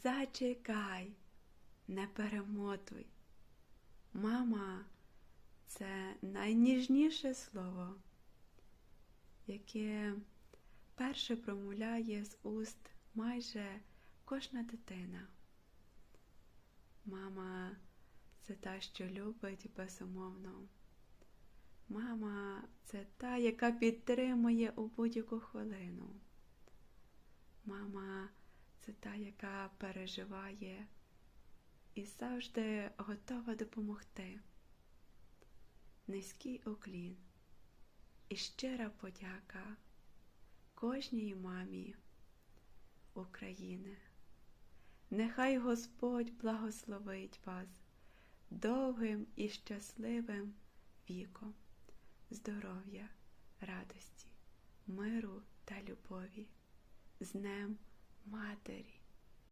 Зачекай, не перемотуй. Мама це найніжніше слово, яке перше промовляє з уст майже кожна дитина. Мама це та, що любить безумовно. Мама це та, яка підтримує у будь-яку хвилину. Мама це та, яка переживає і завжди готова допомогти. Низький уклін і щира подяка кожній мамі України. Нехай Господь благословить вас довгим і щасливим віком, здоров'я, радості, миру та любові, з Днем Madre